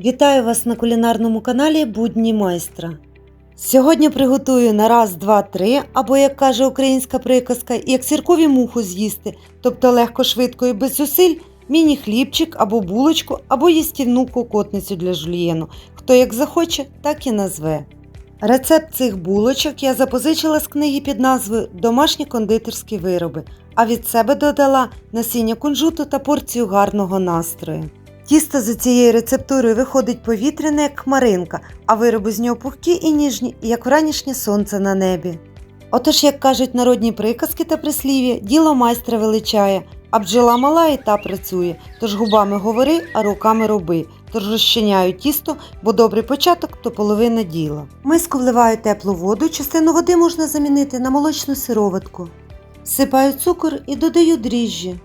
Вітаю вас на кулінарному каналі Будні майстра. Сьогодні приготую на раз, два, три, або, як каже українська приказка, як сіркові муху з'їсти, тобто легко, швидко і без зусиль, міні-хлібчик або булочку, або їстівну кокотницю для жульєну. Хто як захоче, так і назве. Рецепт цих булочок я запозичила з книги під назвою Домашні кондитерські вироби, а від себе додала насіння кунжуту та порцію гарного настрою. Тісто за цією рецептурою виходить повітряне, як хмаринка, а вироби з нього пухкі і ніжні, як вранішнє сонце на небі. Отож, як кажуть народні приказки та прислів'я, діло майстра величає, а бджола мала і та працює, тож губами говори, а руками роби. Тож розчиняю тісто, бо добрий початок то половина діла. Миску вливаю теплу воду, частину води можна замінити на молочну сироватку. Всипаю цукор і додаю дріжджі.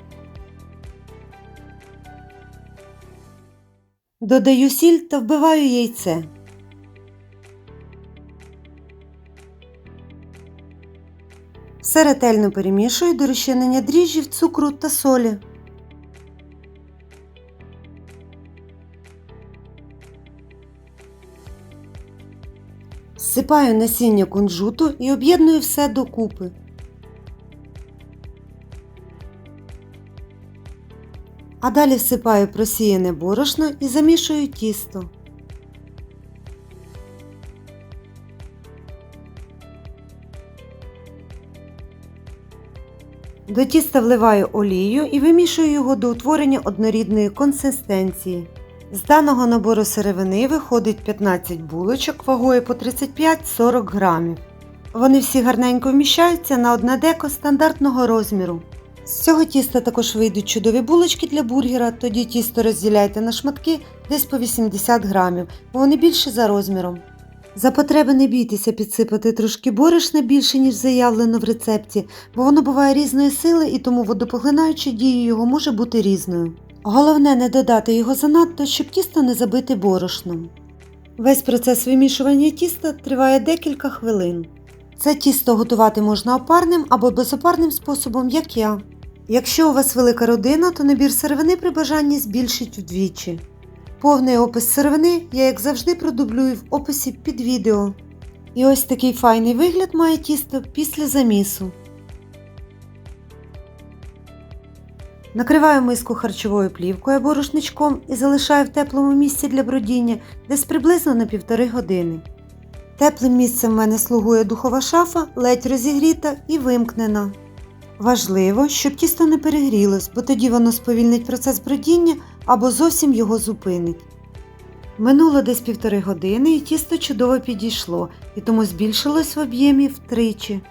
Додаю сіль та вбиваю яйце. Все ретельно перемішую до розчинення дріжджів, цукру та солі. Всипаю насіння кунжуту і об'єдную все докупи. А далі всипаю просіяне борошно і замішую тісто. До тіста вливаю олію і вимішую його до утворення однорідної консистенції. З даного набору сировини виходить 15 булочок вагою по 35-40 грамів. Вони всі гарненько вміщаються на одне деко стандартного розміру. З цього тіста також вийдуть чудові булочки для бургера, тоді тісто розділяйте на шматки десь по 80 грамів, бо вони більше за розміром. За потреби не бійтеся підсипати трошки борошна більше, ніж заявлено в рецепті, бо воно буває різної сили і тому водопоглинаюча дія його може бути різною. Головне не додати його занадто, щоб тісто не забити борошном. Весь процес вимішування тіста триває декілька хвилин. Це тісто готувати можна опарним або безопарним способом, як я. Якщо у вас велика родина, то набір сировини при бажанні збільшить вдвічі. Повний опис сировини я, як завжди, продублюю в описі під відео. І ось такий файний вигляд має тісто після замісу. Накриваю миску харчовою плівкою або рушничком і залишаю в теплому місці для бродіння десь приблизно на півтори години. Теплим місцем в мене слугує духова шафа, ледь розігріта і вимкнена. Важливо, щоб тісто не перегрілось, бо тоді воно сповільнить процес бродіння або зовсім його зупинить. Минуло десь півтори години і тісто чудово підійшло і тому збільшилось в об'ємі втричі.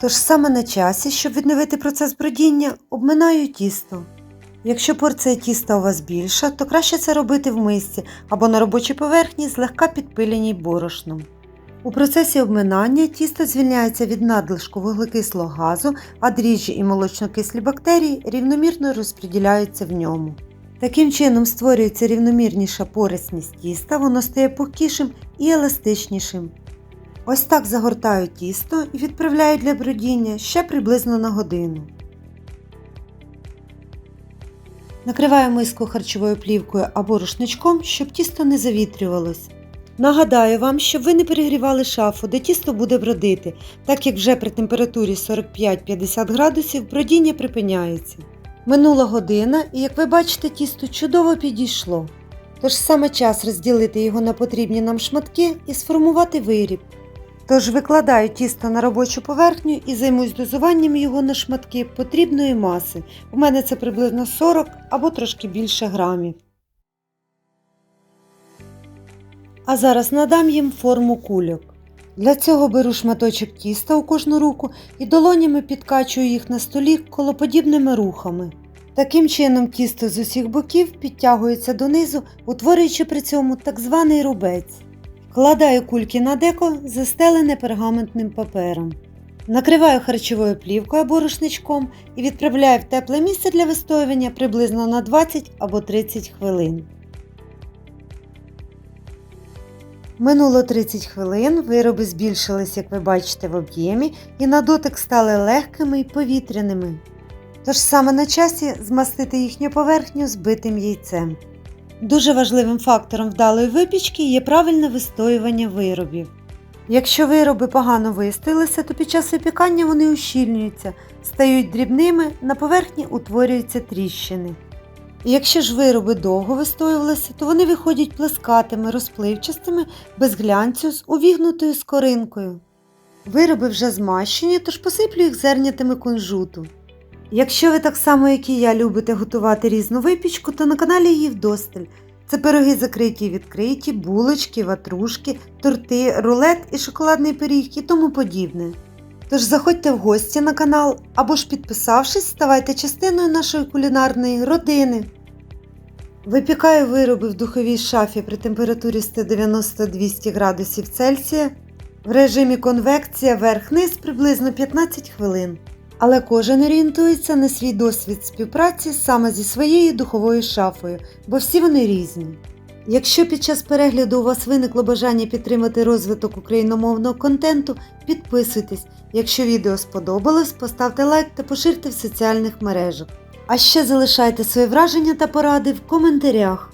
Тож саме на часі, щоб відновити процес бродіння, обминаю тісто. Якщо порція тіста у вас більша, то краще це робити в мисці або на робочій поверхні злегка підпиляній борошном. У процесі обминання тісто звільняється від надлишку вуглекислого газу, а дріжджі і молочнокислі бактерії рівномірно розподіляються в ньому. Таким чином створюється рівномірніша порисність тіста, воно стає пухкішим і еластичнішим. Ось так загортаю тісто і відправляю для бродіння ще приблизно на годину. Накриваю миску харчовою плівкою або рушничком, щоб тісто не завітрювалось. Нагадаю вам, щоб ви не перегрівали шафу, де тісто буде бродити, так як вже при температурі 45-50 градусів бродіння припиняється. Минула година і, як ви бачите, тісто чудово підійшло. Тож саме час розділити його на потрібні нам шматки і сформувати виріб. Тож викладаю тісто на робочу поверхню і займусь дозуванням його на шматки потрібної маси. У мене це приблизно 40 або трошки більше грамів. А зараз надам їм форму кульок. Для цього беру шматочок тіста у кожну руку і долонями підкачую їх на столі колоподібними рухами. Таким чином тісто з усіх боків підтягується донизу, утворюючи при цьому так званий рубець. Кладаю кульки на деко, застелене пергаментним папером. Накриваю харчовою плівкою або рушничком і відправляю в тепле місце для вистоювання приблизно на 20 або 30 хвилин. Минуло 30 хвилин, вироби збільшились, як ви бачите, в об'ємі і на дотик стали легкими і повітряними. Тож саме на часі змастити їхню поверхню збитим яйцем. Дуже важливим фактором вдалої випічки є правильне вистоювання виробів. Якщо вироби погано вистоялися, то під час випікання вони ущільнюються, стають дрібними, на поверхні утворюються тріщини. Якщо ж вироби довго вистоювалися, то вони виходять плескатими, розпливчастими, без глянцю з увігнутою скоринкою. Вироби вже змащені, тож посиплю їх зернятами кунжуту. Якщо ви так само, як і я, любите готувати різну випічку, то на каналі її вдосталь. Це пироги закриті і відкриті, булочки, ватрушки, торти, рулет і шоколадний пиріг і тому подібне. Тож заходьте в гості на канал або ж підписавшись, ставайте частиною нашої кулінарної родини. Випікаю вироби в духовій шафі при температурі 190-200 градусів Цельсія в режимі конвекція верх-низ приблизно 15 хвилин. Але кожен орієнтується на свій досвід співпраці саме зі своєю духовою шафою, бо всі вони різні. Якщо під час перегляду у вас виникло бажання підтримати розвиток україномовного контенту, підписуйтесь. Якщо відео сподобалось, поставте лайк та поширте в соціальних мережах. А ще залишайте свої враження та поради в коментарях.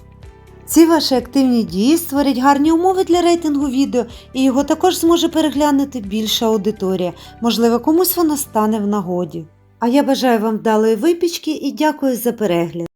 Ці ваші активні дії створять гарні умови для рейтингу відео, і його також зможе переглянути більша аудиторія. Можливо, комусь воно стане в нагоді. А я бажаю вам вдалої випічки і дякую за перегляд.